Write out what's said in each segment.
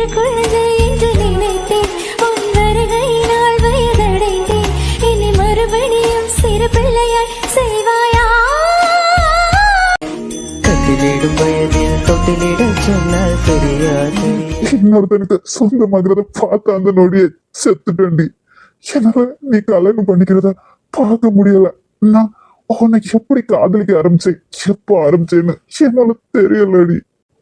சிறு குழந்தை என்று நினைத்தேன். உன் வருகையினால் வயதடைந்தேன். இனி மறுபடியும் சிறு பிள்ளையாய் செய்வாயா? கட்டிலிடும் வயதில் தொட்டிலிட சொன்னால் தெரியாது. இன்னொருத்தனுக்கு சொந்தமாகிறத பார்த்த அந்த நொடியை செத்துட்டேன்டி. என்னால நீ கல்யாணம் பண்ணிக்கிறத பார்க்க முடியல. நான் உன்னை எப்படி காதலிக்க ஆரம்பிச்சேன்? எப்போ ஆரம்பிச்சேன்னு என்னால தெரியலடி.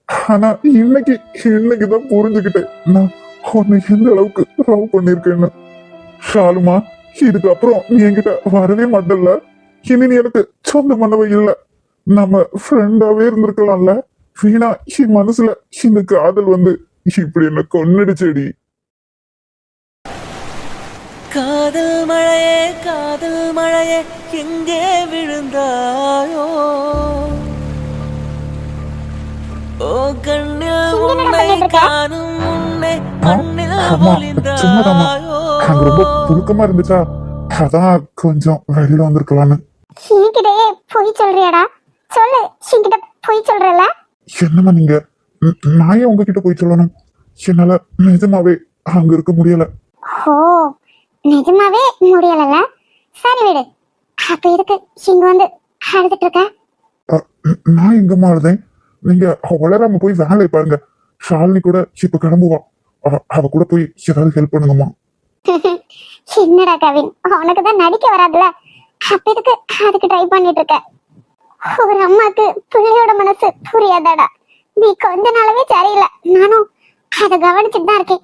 ஆனா இன்னைக்கு இன்னைக்குதான் புரிஞ்சுக்கிட்டேன். நான் உன்னை எந்த அளவுக்கு லவ் பண்ணிருக்கேன்னு ஷாலுமா இதுக்கப்புறம் நீ என்கிட்ட வரவே மாட்டல்ல. இனி நீ எனக்கு சொந்தமானவ இல்ல. நம்ம ஃப்ரெண்டாவே இருந்திருக்கலாம்ல. வீணா என் மனசுல இந்த காதல் வந்து இப்படி என்ன கொன்னடிச்சடி. காதல் மழையே காதல் மழையே எங்கே விழுந்தாயோ? அங்க ரொம்ப புழுக்கமா இருந்துச்சா? அதான் கொஞ்சம் வெளியில வந்திருக்கலான்னு. என்கிட்டயே பொய் சொல்றியாடா? சொல்லு என்கிட்ட பொய் சொல்றல என்னம்மா நீங்க? நான் ஏன் உங்ககிட்ட போய் சொல்லணும். என்னால நிஜமாவே அங்க இருக்க முடியல. ஓ நிஜமாவே முடியலல்ல? சரி விடு. அப்ப எதுக்கு இங்க வந்து அழுதுட்டு இருக்க? நான் எங்கம்மா அழுதேன்? நீங்க வளராம போய் வேலையை பாருங்க. ஷாலினி கூட இப்ப கிளம்புவா. அவ- கூட போய் ஏதாவது ஹெல்ப் பண்ணுங்கம்மா. என்னடா கவின்? உனக்கு தான் நடிக்க வராதுல? அப்ப எதுக்கு அதுக்கு ட்ரை பண்ணிட்டு இருக்க? ஒரு அம்மாக்கு பிள்ளையோட மனசு புரியாதாடா. நீ கொஞ்ச நாளவே சரியில்லை. நானும் அதை கவனிச்சுட்டு தான் இருக்கேன்.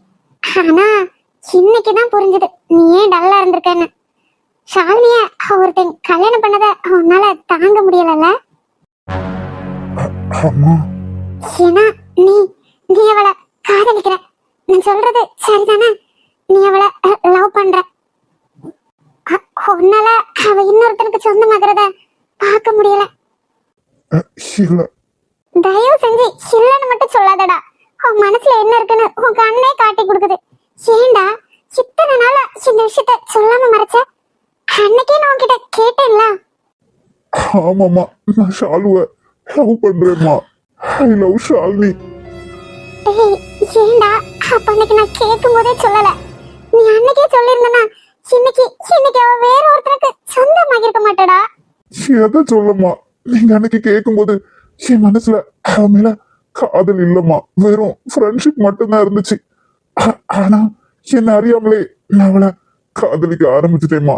ஆனா இன்னைக்கு தான் புரிஞ்சுது. நீ ஏன் டல்லா இருந்திருக்கன்னு. ஷாலினிய ஒருத்தன் கல்யாணம் பண்ணத உன்னால தாங்க முடியலல்ல? அம்மா ஏன்னா நீ நீ அவளை காதலிக்கிற. நான் சொல்றது சரிதானே? நீ அவளை லவ் பண்ற. உன்னால அவ இன்னொருத்தனுக்கு சொந்தமாகறத பார்க்க முடியல. தயவு செஞ்சு இல்லைன்னு மட்டும் சொல்லாதடா. உன் மனசுல என்ன இருக்குன்னு உன் கண்ணே காட்டி கொடுக்குது. ஏன்டா இத்தனை நாளா இந்த விஷயத்த சொல்லாம மறைச்ச? அன்னைக்கே நான் உன்கிட்ட கேட்டேன்ல. ஆமாம்மா நான் ஷாலுவ. லவ் பண்றேம்மா ஐ லவ் ஷாலினி ஏன்டா அப்ப அன்னைக்கு நான் கேட்கும் போதே சொல்லல. நீ அன்னைக்கே சொல்லியிருந்தனா இன்னைக்கு இன்னைக்கு அவ வேற ஒருத்தருக்கு சொந்தமாகி இருக்க மாட்டடா. எதை சொல்லம்மா நீங்க அன்னைக்கு கேட்கும்போது என் மனசுல அவ மேல காதல் இல்லம்மா. வெறும் ஃப்ரெண்ட்ஷிப் மட்டும்தான் இருந்துச்சு. ஆனா என்ன அறியாமலே நான் அவளை காதலிக்க ஆரம்பிச்சிட்டேம்மா.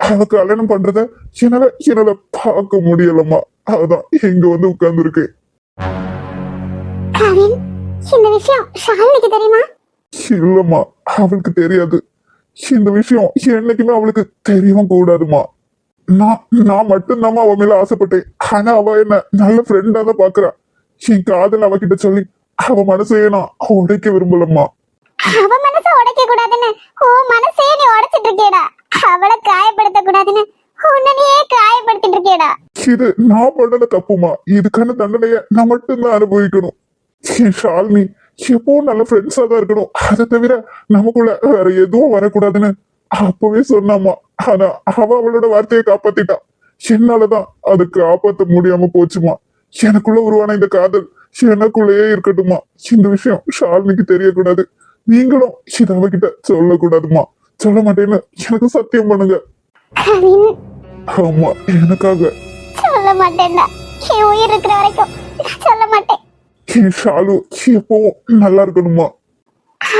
அவ கல்யாணம் பண்றத என்னால என்னால பார்க்க முடியலம்மா. அதான் இங்க வந்து உட்கார்ந்துருக்கேன் கவின் இந்த விஷயம் ஷாலினிக்கு தெரியுமா? இல்லம்மா அவளுக்கு தெரியாது. இந்த விஷயம் என்னைக்குமே அவளுக்கு தெரியவும் கூடாதுமா நான் நான் மட்டும்தாம்மா அவ மேல ஆசைப்பட்டேன். ஆனா அவ என்ன நல்ல ஃப்ரெண்டா தான் பாக்குறா. என் காதல் அவகிட்ட சொல்லி அவ மனசையே நான் உடைக்க விரும்பலம்மா. அவ மனசை உடைக்க கூடாதுன்னு ஓ மனசே நீ உடைச்சிட்டு இருக்கேடா அவளை காயப்படுத்த கூடாதுன்னு உன்னை நீயே காயப்படுத்திட்டு இருக்கேடா. இது நான் பண்ணத தப்புமா. இதுக்கான தண்டனைய நான் மட்டும்தான் அனுபவிக்கணும். ஷாலினி எப்பவும் நல்ல ஃப்ரெண்ட்ஸா தான் இருக்கணும். அதை தவிர நமக்குள்ள வேற எதுவும் வரக்கூடாதுன்னு அப்பவே சொன்னாமா. ஆனா அவ அவளோட வார்த்தையை காப்பாத்திட்டா. என்னாலதான் அது காப்பாத்த முடியாம போச்சுமா. எனக்குள்ள உருவான இந்த காதல் எனக்குள்ளேயே இருக்கட்டுமா. இந்த விஷயம் ஷாலினிக்கு தெரியக்கூடாது. நீங்களும் இதை அவகிட்ட சொல்லக்கூடாதுமா. சொல்ல மாட்டேன்னு எனக்கு சத்தியம் பண்ணுங்க. ஆமா எனக்காக. சொல்ல மாட்டேன்டா என் உயிர் இருக்கிற வரைக்கும் சொல்ல மாட்டேன். என் ஷாலு எப்பவும் நல்லா இருக்கணுமா?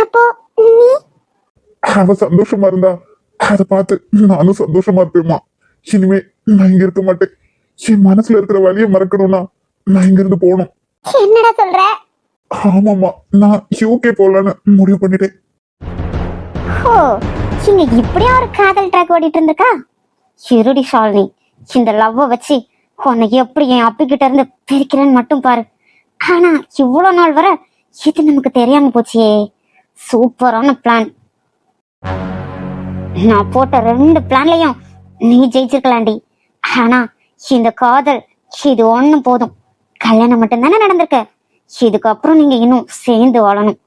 அப்போ நீ? அவ சந்தோஷமா இருந்தா அதை பார்த்து நானும் சந்தோஷமா இருப்பேம்மா. இனிமே நான் இங்க இருக்க மாட்டேன். என் மனசுல இருக்கிற வலியை மறக்கணும்னா நான் இங்க இருந்து போகணும். என்னடா சொல்ற? ஆமாம்மா நான் யூகே போலான்னு முடிவு பண்ணிட்டேன். ஓ இங்க இப்படியா ஒரு காதல் ட்ராக் ஓடிட்டு இருந்திருக்கா? இருடி ஷாலினி இந்த லவ்வை வச்சு உன்னை எப்படி என் அப்பிக்கிட்ட இருந்து பிரிக்கிறேன்னு மட்டும் பாரு. ஆனா இவ்வளவு நாள் வர இது நமக்கு தெரியாம போச்சே. சூப்பரான பிளான் நான் போட்ட ரெண்டு பிளான்லயும் நீ ஜெயிச்சிருக்கலாண்டி. ஆனா இந்த காதல் இது ஒண்ணு போதும். கல்யாணம் மட்டும்தானே நடந்திருக்கு? இதுக்கப்புறம் நீங்க இன்னும் சேர்ந்து வாழணும்.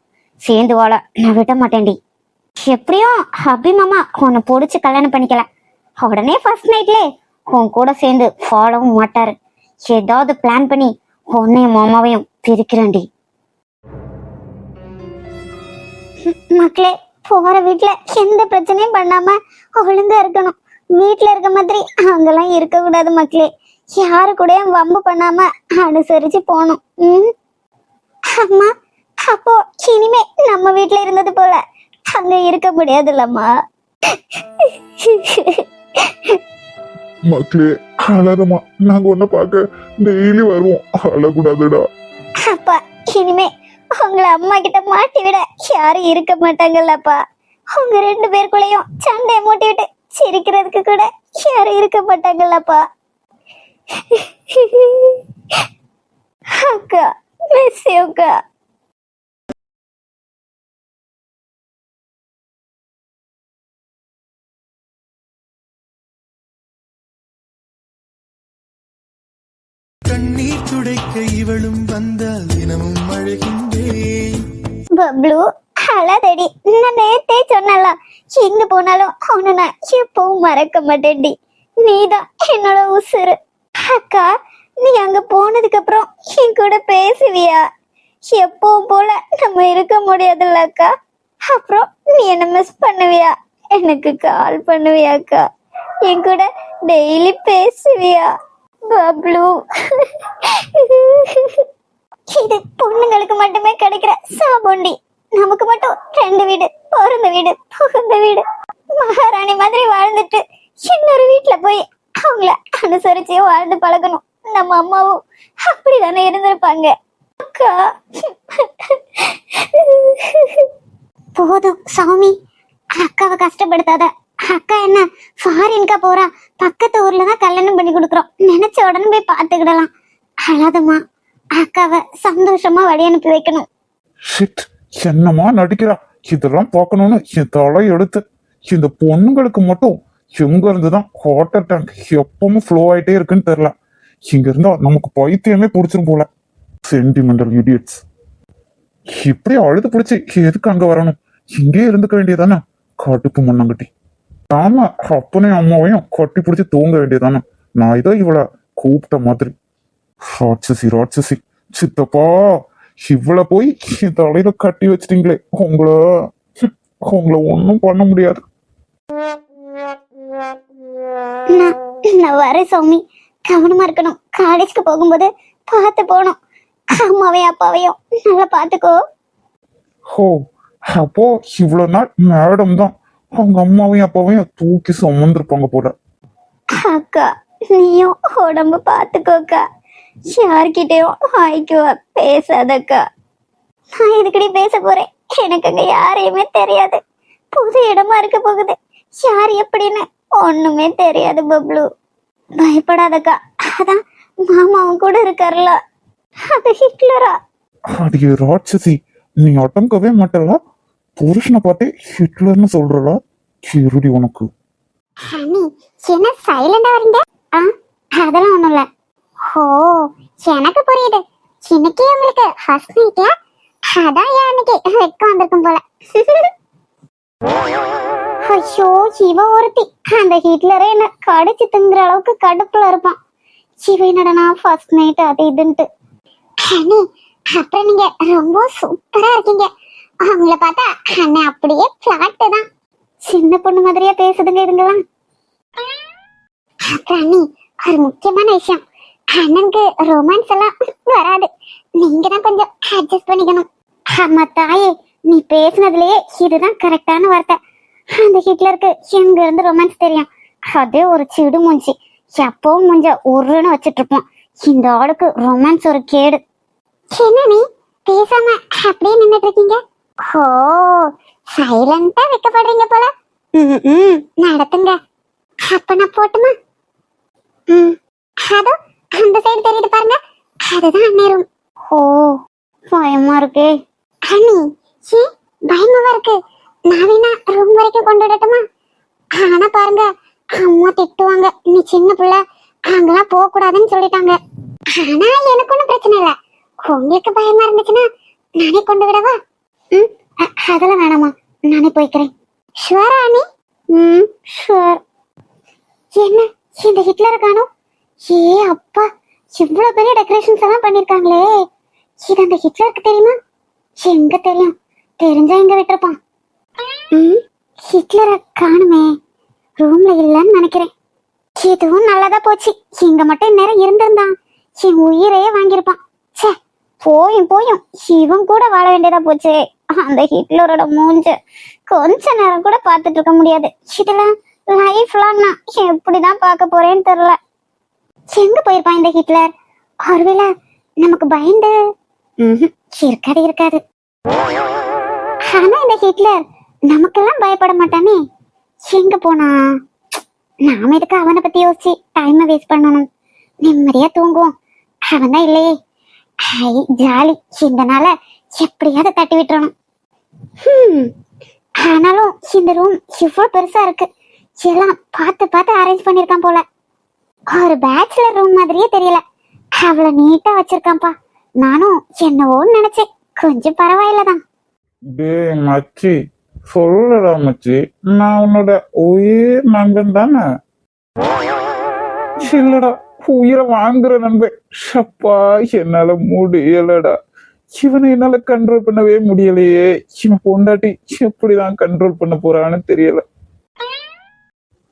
சேர்ந்து வாழ நான் விட மாட்டேன்டி. எப்படியும் அபிமாமா உன்னை பொடிச்சு கல்யாணம் பண்ணிக்கல. உடனே ஃபர்ஸ்ட் நைட்லே உன் கூட சேர்ந்து ஃபாலோவும் மாட்டாரு. ஏதாவது பிளான் பண்ணி உன்னையும் மாமாவையும் பிரிக்கிறேன்டி. மக்களே போற வீட்டுல எந்த பிரச்சனையும் பண்ணாம ஒழுங்கா இருக்கணும். வீட்டுல இருக்க மாதிரி அங்கெல்லாம் இருக்க கூடாது மக்களே. யாரு கூடயும் வம்பு பண்ணாம அனுசரிச்சு போகணும். உம் அம்மா அப்போ இனிமே நம்ம வீட்டுல இருந்தது போல அங்க இருக்க முடியாதுல்லம்மா. மக்களே அழறமா நாங்க உன்னை பார்க்க டெய்லி வருவோம். அழக்கூடாதுடா. அப்பா இனிமே உங்களை அம்மா கிட்ட மாட்டி விட யாரும் இருக்க மாட்டாங்கல்லப்பா. உங்க ரெண்டு பேருக்குள்ளேயும் சண்டையை மூட்டி விட்டு சிரிக்கிறதுக்கு கூட யாரும் இருக்க மாட்டாங்கல்லப்பா. அக்கா மிஸ் அக்கா. கண்ணீர் இவளும் வந்தால் தினமும் அழுகின்றேன். பப்ளு அழாதடி நான் நேத்தே சொன்னல எங்க போனாலும் அவனை நான் எப்பவும் மறக்க மாட்டேன்டி நீதான் என்னோட உசுரு அக்கா நீ அங்க போனதுக்கு அப்புறம் என் கூட பேசுவியா? எப்பவும் போல நம்ம இருக்க முடியாதுல்ல அக்கா. அப்புறம் நீ என்ன மிஸ் பண்ணுவியா? எனக்கு கால் பண்ணுவியா அக்கா? என் கூட டெய்லி பேசுவியா? பப்ளு இது பொண்ணுங்களுக்கு மட்டுமே கிடைக்கிற சாபொண்டி. நமக்கு மட்டும் ரெண்டு வீடு பிறந்த வீடு புகுந்த வீடு. மகாராணி மாதிரி வாழ்ந்துட்டு இன்னொரு வீட்டுல போய் அவங்கள அனுசரிச்சு வாழ்ந்து பழகணும். நம்ம அம்மாவும் அப்படிதானே இருந்திருப்பாங்க. அக்கா. போதும் சாமி. அக்காவை கஷ்டப்படுத்தாத. அக்கா என்ன? ஃபாரின்கா போறா? பக்கத்து ஊர்ல தான் கல்யாணம் பண்ணி கொடுக்குறோம். நினைச்ச உடனே போய் பாத்துக்கிடலாம் அழாதம்மா. அக்காவை சந்தோஷமா வழி அனுப்பி வைக்கணும். ஷிட் என்னமா நடிக்கிறா? இதெல்லாம் பார்க்கணும்னு என் தலை எடுத்து. இந்த பொண்ணுங்களுக்கு மட்டும் எங்க இருந்துதான் வாட்டர் டேங்க் எப்பவும் ஃப்ளோ ஆயிட்டே இருக்குன்னு தெரியல. இங்க இருந்தா நமக்கு பைத்தியமே பிடிச்சிரும் போல. சென்டிமெண்டல் இடியட்ஸ் இப்படி அழுது பிடிச்சி எதுக்கு அங்க வரணும்? இங்கே இருந்துக்க வேண்டியதானே கடுப்பு மண்ணங்கட்டி. ஆமா அப்பனையும் அம்மாவையும் கட்டி பிடிச்சி தூங்க வேண்டியதானே நான் இதோ இவளை கூப்பிட்ட மாதிரி. ராட்சசி ராட்சசி சித்தப்பா இவ்வளவு போய் தலையில கட்டி வச்சிட்டீங்களே உங்களை உங்களை ஒண்ணும் பண்ண முடியாது. நான் வரேன் சாமி. கவனமா இருக்கணும். காலேஜ்க்கு போகும்போது பார்த்து போகணும். அம்மாவையும் அப்பாவையும் நல்லா பார்த்துக்கோ. ஹோ அப்போ இவ்வளவு நாள் மேடம் தான். அவங்க அம்மாவையும் அப்பாவையும் தூக்கி சுமந்திருப்பாங்க போல. அக்கா நீயும் உடம்பு பார்த்துக்கோக்கா யார்கிட்டயும் வாய்க்குவா பேசாதக்கா. நான் இதுக்கடி பேச போறேன்? எனக்கு அங்க யாரையுமே தெரியாது. புது இடமா இருக்க போகுது. யார் எப்படின்னு ஒண்ணுமே தெரியாது பப்ளு. பயப்படாதக்கா. அதான் மாமாவும் கூட இருக்கார்ல. அது ஹிட்லரா? அது ராட்சசி நீ அடங்கவே மாட்டல புருஷனை பார்த்து ஹிட்லர்னு சொல்றல இருடி உனக்கு. ஹனி என்ன சைலண்டா வரீங்க ஆ அதெல்லாம் ஒண்ணும் இல்ல. ஓ எனக்கு புரியுது. இன்னைக்கு உங்களுக்கு ஃபர்ஸ்ட் நைட்ல அதான் ஏன் அன்னைக்கு. வெக்கம் வந்திருக்கும் போல. ஐயோ இவ ஒருத்தி. அந்த ஹிட்லரே என்ன கடிச்சு திங்குற அளவுக்கு கடுப்புல இருப்பான். இவ என்னடனா ஃபர்ஸ்ட் நைட் அது இதுன்ட்டு. அப்புறம் நீங்க ரொம்ப சூப்பரா இருக்கீங்க. அவங்கள பார்த்தா அண்ணன் அப்படியே பிளாட்டு தான். சின்ன பொண்ணு மாதிரியா பேசுதுங்க இதுங்கெல்லாம். அப்புறம் அண்ணி ஒரு முக்கியமான விஷயம். அண்ணனுக்கு ரொமான்ஸ் எல்லாம் வராது. நீங்க தான் கொஞ்சம் அட்ஜஸ்ட் பண்ணிக்கணும். அம்மா தாயே நீ பேசுனதுலயே இதுதான் கரெக்டான வார்த்தை. அந்த ஹிட்லருக்கு எங்க இருந்து ரொமான்ஸ் தெரியும்? அதே ஒரு சிடு மூஞ்சி. எப்பவும் மூஞ்ச உருன்னு வச்சுட்டு இருப்போம். இந்த ஆளுக்கு ரொமான்ஸ் ஒரு கேடு. என்ன நீ? பேசாம அப்படியே நின்றுட்டு இருக்கீங்க? ஓ சைலண்டா வைக்கப்படுறீங்க போல. ம், நடத்துங்க. அப்ப நான் போட்டுமா? ம் அதோ அந்த சைடு தெரியுது பாருங்க. அதுதான் அண்ணே ரூம் ஓ பயமா இருக்கு. அண்ணி ஏ பயமாவா இருக்கு. நான் வேணா ரூம் வரைக்கும் கொண்டு விடட்டுமா ஆனா பாருங்க அம்மா திட்டுவாங்க. நீ சின்ன பிள்ளை அங்கெல்லாம் போக கூடாதுன்னு சொல்லிட்டாங்க. ஆனா எனக்கு ஒண்ணும் பிரச்சனை இல்ல. உங்களுக்கு பயமா இருந்துச்சுன்னா நானே கொண்டு விடவா? ம் அதெல்லாம் வேணாமா. நானே போய்க்கிறேன். ஷுவரா அண்ணி? ம் ஷுவர் என்ன இந்த ஹிட்லரை காணும்? ஏ அப்பா இவ்வளோ பெரிய டெக்கரேஷன்ஸ் எல்லாம் பண்ணிருக்காங்களே. இது அந்த ஹிட்லருக்கு தெரியுமா? எங்க தெரியும்? தெரிஞ்சா எங்க விட்டுருப்பான். ம் ஹிட்லரை காணுமே. ரூம்ல இல்லைன்னு நினைக்கிறேன். இதுவும் நல்லதா போச்சு. இங்க மட்டும் இந்நேரம் இருந்திருந்தான். என் உயிரையே வாங்கியிருப்பான். ச்சே போயும் போயும். இவன் கூட வாழ வேண்டியதா போச்சு. அந்த ஹிட்லரோட மூஞ்ச கொஞ்ச நேரம் கூட பார்த்துட்டு இருக்க முடியாது. இதுல லைஃப் நான் எப்படிதான் பார்க்க போறேன்னு தெரியல. எங்க போயிருப்பான் இந்த ஹிட்லர்? ஒருவேளை நமக்கு பயந்து? இருக்காது இருக்காது. ஆனா இந்த ஹிட்லர் நமக்கெல்லாம் பயப்பட மாட்டானே. எங்க போனா? நாம எதுக்கு அவனை பத்தி யோசிச்சு டைமை வேஸ்ட் பண்ணணும்? நிம்மதியா தூங்குவோம். அவன் தான் இல்லையே. Hi jolly. இந்த நாள எப்படியாவது தட்டி விட்டுறணும். ஆனாலும் இந்த ரூம் இவ்வளவு பெருசா இருக்கு. எல்லாம் பார்த்து பார்த்து அரேஞ்ச் பண்ணிருக்கான் போல. ஒரு பேச்சுலர் ரூம் மாதிரியே தெரியல. அவ்வளவு நீட்டா வச்சிருக்கான்ப்பா. நானும் என்னவோன்னு நினைச்சேன். கொஞ்சம் பரவாயில்லதான். டேய் மச்சி. சொல்லுடா மச்சி. நான் உன்னோட உயிர் நண்பன் தானே? இல்லடா உயிரை வாங்குற நண்பன். ஷப்பா என்னால முடியலடா. இவனை என்னால கண்ட்ரோல் பண்ணவே முடியலையே. இவன் பொண்டாட்டி எப்படிதான் கண்ட்ரோல் பண்ண போறான்னு தெரியல.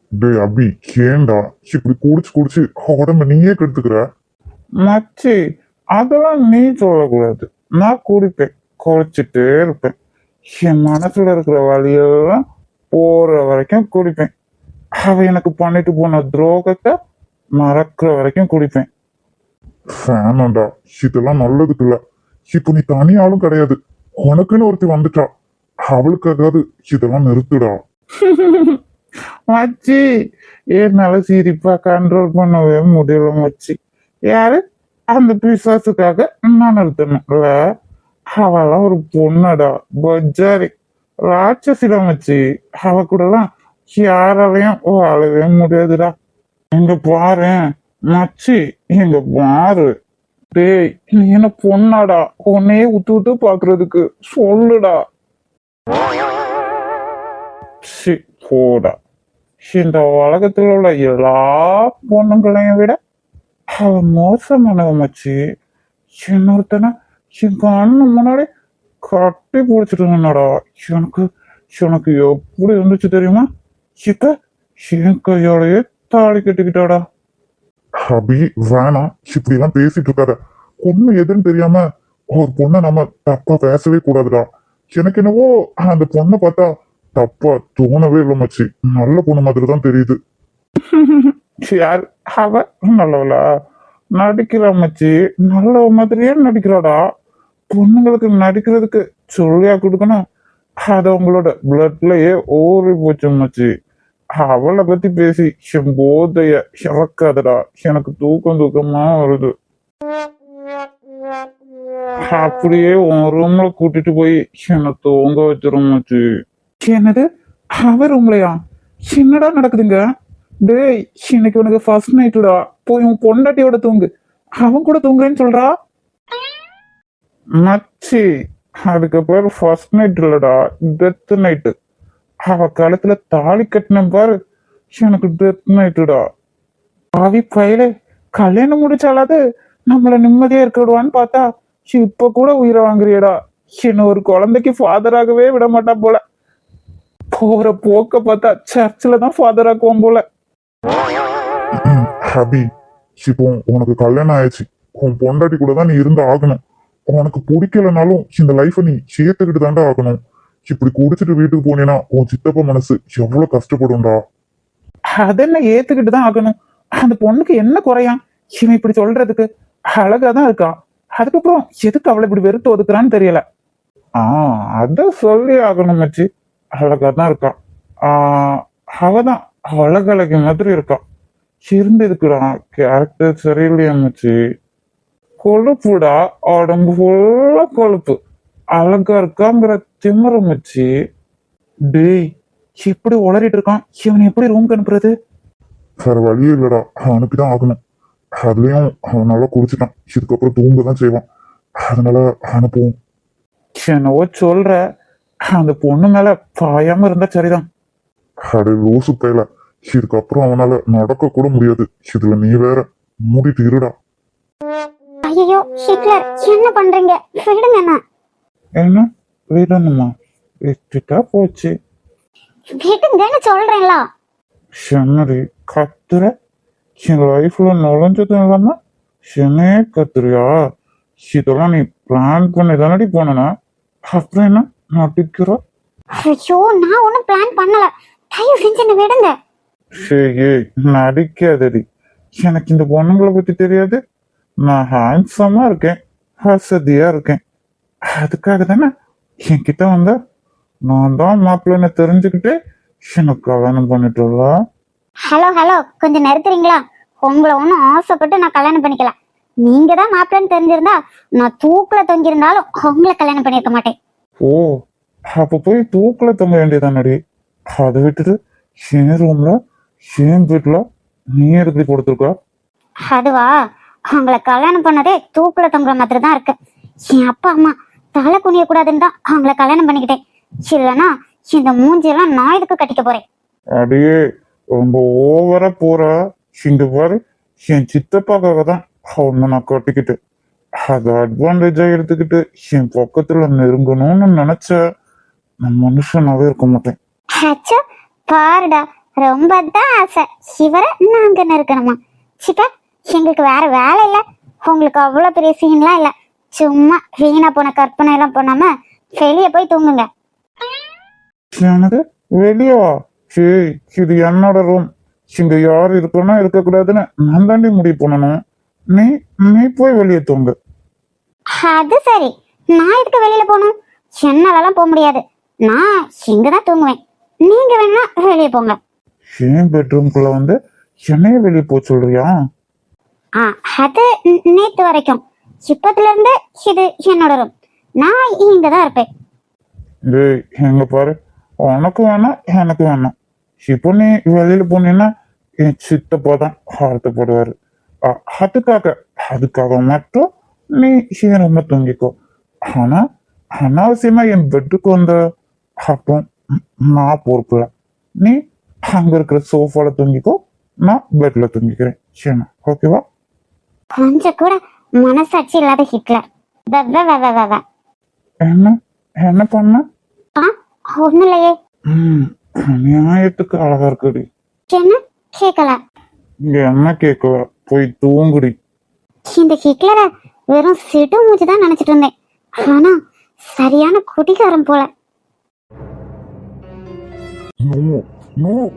டேய் அபி ஏன்டா? இப்படி குடிச்சு குடிச்சு உடம்ப நீயே கெடுத்துக்கிற? மச்சி அதெல்லாம் நீ சொல்லக்கூடாது. நான் குடிப்பேன் குறைச்சிட்டே இருப்பேன். என் மனசுல இருக்கிற வழியெல்லாம் போற வரைக்கும் குடிப்பேன். அவ எனக்கு பண்ணிட்டு போன துரோகத்தை மறக்கிற வரைக்கும் குடிப்பேன். ஃபேனண்டா இதெல்லாம் நல்லதுக்கு இல்ல. இப்ப நீ தனியாலும் கிடையாது. உனக்குன்னு ஒருத்தி வந்துட்டா. அவளுக்காகாது இதெல்லாம் நிறுத்துடா. மச்சி என்னால சிரிப்பா கண்ட்ரோல் பண்ணவே முடியல மச்சி. யாரு? அந்த பிசாசுக்காக நான் நிறுத்தணும்ல? அவெல்லாம் ஒரு பொண்ணடா பஜாரி. ராட்சசிடா மச்சி. அவ கூடலாம் யாராலையும் வாழவே முடியாதுடா. எங்க பாரு மச்சி எங்க பாரு. டேய் நீ என்ன பொண்ணாடா? உன்னையே உத்து உத்து பாக்குறதுக்கு. சொல்லுடா. சி போடா. இந்த உலகத்துல உள்ள எல்லா பொண்ணுங்களையும் விட அவ மோசமானவ மச்சி. இன்னொருத்தனை என் கண்ணு முன்னாடி கட்டி பிடிச்சிட்டு இருந்தாடா எனக்கு எனக்கு எப்படி இருந்துச்சு தெரியுமா? சிக்க என் கையோடையே தாலி கட்டிக்கிட்டாடா. அபி வேணாம். இப்படி எல்லாம் பேசிட்டு இருக்காத. பொண்ணு எதுன்னு தெரியாம ஒரு பொண்ணை நம்ம தப்பா பேசவே கூடாதுடா. எனக்கு என்னவோ அந்த பொண்ணை பார்த்தா தப்பா தோணவே இல்லை மச்சி. நல்ல பொண்ணு மாதிரி தான் தெரியுது யார்? அவ நல்லவளா? நடிக்கிறா மச்சி. நல்லவ மாதிரியே நடிக்கிறாடா. பொண்ணுங்களுக்கு நடிக்கிறதுக்கு சொல்லியா கொடுக்கணும்? அது அவங்களோட பிளட்லயே ஊறி போச்சு மச்சி. அவளை பத்தி பேசி என் போதைய இறக்காதடா. எனக்கு தூக்கம் தூக்கமா வருது. அப்படியே உன் ரூம்ல கூட்டிட்டு போய் என்னை தூங்க வச்சிரும் என்னது? அவ ரூம்லயா என்னடா நடக்குதுங்க? டேய் இன்னைக்கு உனக்கு ஃபர்ஸ்ட் நைட்டுடா போய் உன் பொண்டாட்டியோட தூங்கு. அவன் கூட தூங்குறேன்னு சொல்றா? மச்சி அதுக்கு பேர் ஃபர்ஸ்ட் நைட் இல்லடா. டெத் நைட்டு அவ கழுத்துல தாலி கட்டின பாரு. எனக்கு டெத் நைட்டுடா பாவி பயலே கல்யாணம் முடிச்சாலாது நம்மள நிம்மதியா இருக்க விடுவான்னு பார்த்தா இப்ப கூட உயிரை வாங்குறியடா. என்ன ஒரு குழந்தைக்கு ஃபாதராகவே விட மாட்டா போல. போற போக்க பார்த்தா சர்ச்சில் தான் ஃபாதர் ஆக்குவோம் போல. ஹபி இப்போ உனக்கு கல்யாணம் ஆயிடுச்சு. உன் பொண்டாட்டி கூட தான் நீ இருந்து ஆகணும். உனக்கு பிடிக்கலனாலும் இந்த லைஃபை நீ சேர்த்துக்கிட்டு தாண்டா ஆகணும். இப்படி குடிச்சிட்டு வீட்டுக்கு போனேன்னா உன் சித்தப்பா மனசு எவ்வளவு கஷ்டப்படும்டா. அதெல்லாம் ஏத்துக்கிட்டு தான் ஆகணும். அந்த பொண்ணுக்கு என்ன குறையா? இவன் இப்படி சொல்றதுக்கு அழகா தான் இருக்கா. அதுக்கப்புறம் எதுக்கு அவளை இப்படி வெறுத்து ஒதுக்குறான்னு தெரியல. ஆ அத சொல்லி ஆகணும் மச்சி. அழகா தான் இருக்கா. ஆஹ் அவதான் அழகழகு மாதிரி இருக்கா. இருந்ததுக்குடா கேரக்டர் சரியில்லையா மச்சி? கொழுப்புடா உடம்பு ஃபுல்லா கொழுப்பு. அழகா இருக்காங்கிற திமிர மச்சி டேய் இப்படி உளறிட்டு இருக்கான். இவன் எப்படி ரூம்க்கு அனுப்புறது? வேற வழியே இல்லடா. அனுப்பிதான் ஆகணும். அதுலயும் அவன் நல்லா குடிச்சிட்டான். இதுக்கப்புறம் தூங்க தான் செய்வான். அதனால அனுப்புவோம். என்னவோ சொல்ற. அந்த பொண்ணு மேல பாயாம இருந்தா சரிதான். அடே லூசு பையல இதுக்கப்புறம் அவனால நடக்க கூட முடியாது. இதுல நீ வேற மூடிட்டு இருடா. ஐயோ ஹிட்லர் என்ன பண்றீங்க? விடுங்க என்ன? விடணுமா? விட்டுட்டா போச்சு. விடுங்கன்னு சொல்றேன்ல. என்னடி கத்துற. என் லைஃப்ல நுழைஞ்சதும் இல்லாம என்னையே கத்துறியா? இதெல்லாம் நீ பிளான் பண்ணி தானடி போனா அப்புறம் என்ன? நடிக்கிற? ஐயோ நான் ஒன்றும் பிளான் பண்ணல. தயவு செஞ்சு என்ன விடுங்க. சரி நடிக்காதடி. எனக்கு இந்த பொண்ணுங்களை பத்தி தெரியாது. நான் ஹேண்ட்ஸமா இருக்கேன். வசதியா இருக்கேன். அதுக்காக தானே என்கிட்ட வந்த நான் தான் மாப்பிள்ளைன்னு தெரிஞ்சுக்கிட்டு எனக்கு கல்யாணம் பண்ணிட்டல ஹலோ ஹலோ கொஞ்சம் நிறுத்துறீங்களா? உங்களை ஒன்றும் ஆசைப்பட்டு நான் கல்யாணம் பண்ணிக்கல. நீங்க தான் மாப்பிள்ளைன்னு தெரிஞ்சிருந்தா நான் தூக்குல தொங்கியிருந்தாலும் உங்களை கல்யாணம் பண்ணியிருக்க மாட்டேன். ஓ அப்ப போய் தூக்கல தொங்க வேண்டியதானடி? அதை விட்டுட்டு என் ரூம்ல என் வீட்டுல நீ எப்படி கொடுத்துருக்க? அதுவா? அவங்கள கல்யாணம் பண்ணதே தூக்குல தொங்குற மாதிரி தான் இருக்கு. என் அப்பா அம்மா தலை குனிய கூடாதுன்னு தான் அவங்கள கல்யாணம் பண்ணிக்கிட்டேன். இல்லைன்னா இந்த மூஞ்சியெல்லாம் நான் இதுக்கு கட்டிக்க போறேன்? அடியே ரொம்ப ஓவரா போற. இங்க பாரு என் சித்தப்பாக்காக தான் அவனை நான் கட்டிக்கிட்டு அதை அட்வான்டேஜா எடுத்துக்கிட்டு என் பக்கத்துல நெருங்கணும்னு நினைச்ச நான் மனுஷனாவே இருக்க மாட்டேன். பாருடா ரொம்ப தான் ஆசை. இவரை நாங்க நெருக்கணுமா? சிக்கா எங்களுக்கு வேற வேலை இல்ல. உங்களுக்கு அவ்வளவு பெரிய சீன்லாம் இல்ல. சும்மா வீணா போன கற்பனை எல்லாம் பண்ணாம வெளிய போய் தூங்குங்க. எனக்கு வெளியே வா ஏய் இது என்னோட ரூம் இங்க யார் இருக்கணும் இருக்கக்கூடாதுன்னு நான் தாண்டி முடிவு பண்ணணும். நீ நீ போய் வெளியே தூங்கு. அது சரி. நான் இதுக்கு வெளியில போகணும்? என்னாலலாம் போக முடியாது. நான் இங்கதான் தூங்குவேன். நீங்க வேணா வெளியே போங்க. ஏன் பெட்ரூம்குள்ள வந்து என்னைய வெளியே போக சொல்றியா? ஆ அது நேத்து வரைக்கும். இப்பத்துல இருந்து இது என்னோட ரூம் நான் இங்க தான் இருப்பேன். டேய் எங்க பாரு. உனக்கு வேணாம் எனக்கு வேணாம். இப்போ நீ வெளியில போனீன்னா என் சித்தப்பா தான் வருத்தப்படுவாரு அ- அதுக்காக அதுக்காக மட்டும் நீ என் ரொம்ப தூங்கிக்கோ. ஆனா அனாவசியமா என் பெட்டுக்கு வந்த அப்போ நான் பொறுப்புல. நீ அங்க இருக்கிற சோஃபால தூங்கிக்கோ நான் பெட்ல தூங்கிக்கிறேன். சரி ஓகேவா கொஞ்சம் கூட மனசாட்சி இல்லாத ஹிட்லர். வ- வ- வ- வ- வ- வ. என்ன? என்ன பண்ண? ஆ ஒண்ணும் இல்லையே. ம் நியாயத்துக்கு அழகா இருக்குடி. என்ன? கேட்கல இங்க என்ன கேட்கல போய் தூங்குடி. இந்த ஹிட்லரை வெறும் சிடு மூச்சு தான் நினைச்சிட்டு இருந்தேன். ஆனா சரியான குடிகாரம் போல. No no.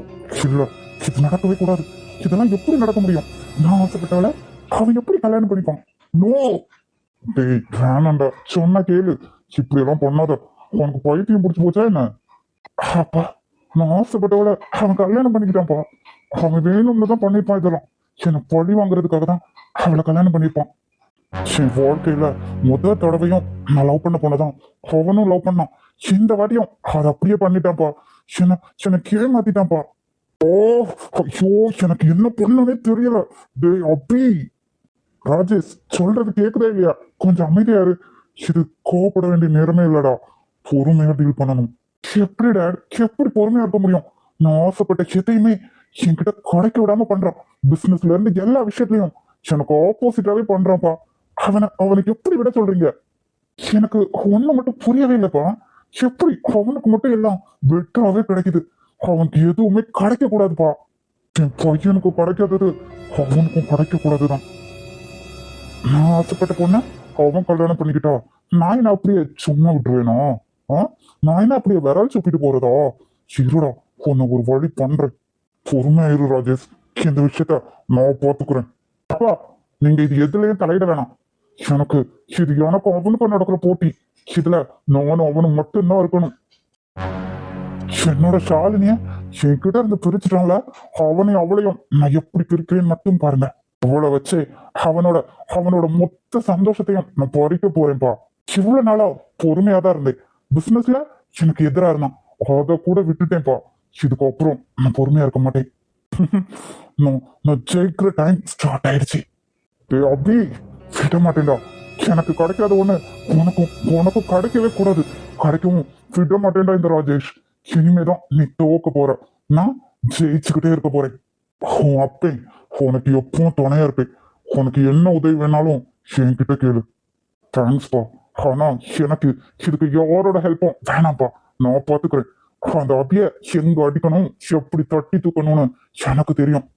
இல்ல இது நடக்கவே கூடாது. இதெல்லாம் எப்படி நடக்க முடியும்? நான் ஆசைப்பட்டவள அவன் எப்படி கல்யாணம் பண்ணிப்பான்? நோ. டேய் வேணாண்டா. சொன்னா கேளு. இப்படி எல்லாம் பண்ணாத. உனக்கு பைத்தியம் பிடிச்சி போச்சா என்ன? அப்பா நான் ஆசைப்பட்டவள அவன் கல்யாணம் பண்ணிக்கிட்டான்ப்பா. அவன் வேணும்னு தான் பண்ணிருப்பான் இதெல்லாம். என்னை பழி வாங்குறதுக்காக தான் அவளை கல்யாணம் பண்ணிருப்பான் என் வாழ்க்கையில முதல் தடவையும் நான் லவ் பண்ண போனதான் அவனும் லவ் பண்ணான். இந்த வாட்டியும் அதை அப்படியே பண்ணிட்டான்ப்பா. என்ன கீழே மாத்திட்டான்பா ஓ ஐயோ எனக்கு என்ன பண்ணுனே தெரியல. டேய் அப்படி ராஜேஷ் சொல்றது கேக்குதா இல்லையா? கொஞ்சம் அமைதியா இரு. இது கோவப்பட வேண்டிய நேரமே இல்லடா. பொறுமையா டீல் பண்ணணும். எப்படி டேட் எப்படி பொறுமையா இருக்க முடியும்? நான் ஆசைப்பட்ட எதையுமே என்கிட்ட குறைக்க விடாம பண்றான். பிசினஸ்ல இருந்து எல்லா விஷயத்துலயும் எனக்கு ஆப்போசிட்டாவே பண்றான்ப்பா. அவனை அவனுக்கு எப்படி விட சொல்றீங்க? எனக்கு ஒண்ணு மட்டும் புரியவே இல்லப்பா. எப்படி? அவனுக்கு மட்டும் எல்லாம் வெட்டாவே கிடைக்குது. அவனுக்கு எதுவுமே கிடைக்க கூடாதுப்பா. என் பையனுக்கு கிடைக்காதது அவனுக்கும் கிடைக்க கூடாதுதான். நான் ஆசைப்பட்ட பொண்ண அவன் கல்யாணம் பண்ணிக்கிட்டா. நான் என்ன அப்படியே சும்மா விட்டுருவேனா? ஆ? நான் என்ன அப்படியே விரல் சுப்பிட்டு போறதா? இருடா உன்னை ஒரு வழி பண்றேன். பொறுமையா இரு ராஜேஷ். இந்த விஷயத்த நான் பார்த்துக்கிறேன் அப்பா நீங்க இது எதுலயும் தலையிட வேணாம். எனக்கு இது எனக்கும் அவனுக்கும் நடக்கிற போட்டி. இதுல நானும் அவனும் மட்டும்தான் இருக்கணும். என்னோட ஷாலினிய என்கிட்ட இருந்து பிரிச்சுட்டாங்கள அவனையும் அவளையும் நான் எப்படி பிரிக்கிறேன்னு மட்டும் பாருங்க. இவ்வளவு வச்சு அவனோட அவனோட மொத்த சந்தோஷத்தையும் நான் பறிக்க போறேன்ப்பா. இவ்வளவு நாளா பொறுமையா தான் இருந்தேன். பிசினஸ்ல எனக்கு எதிரா இருந்தான். அதை கூட விட்டுட்டேன்ப்பா. இதுக்கப்புறம் நான் பொறுமையா இருக்க மாட்டேன். நான் ஜெயிக்கிற டைம் ஸ்டார்ட் ஆயிடுச்சு. அப்படி விட மாட்டேன்டா. எனக்கு கிடைக்காத ஒண்ணு உனக்கும் உனக்கும் கிடைக்கவே கூடாது. கிடைக்கவும் விட மாட்டேன்டா இந்த ராஜேஷ். இனிமேதான் நீ தோக்க போற. நான் ஜெயிச்சுக்கிட்டே இருக்க போறேன். உன் அப்பேன் உனக்கு எப்பவும் துணையா இருப்பேன். உனக்கு என்ன உதவி வேணாலும் என்கிட்ட கேளு. தேங்க்ஸ்பா ஆனா எனக்கு இதுக்கு யாரோட ஹெல்ப்பும் வேணாம்ப்பா நான் பாத்துக்கிறேன். அந்த அபிய எங்க அடிக்கணும்? எப்படி தட்டி தூக்கணும்னு எனக்கு தெரியும்.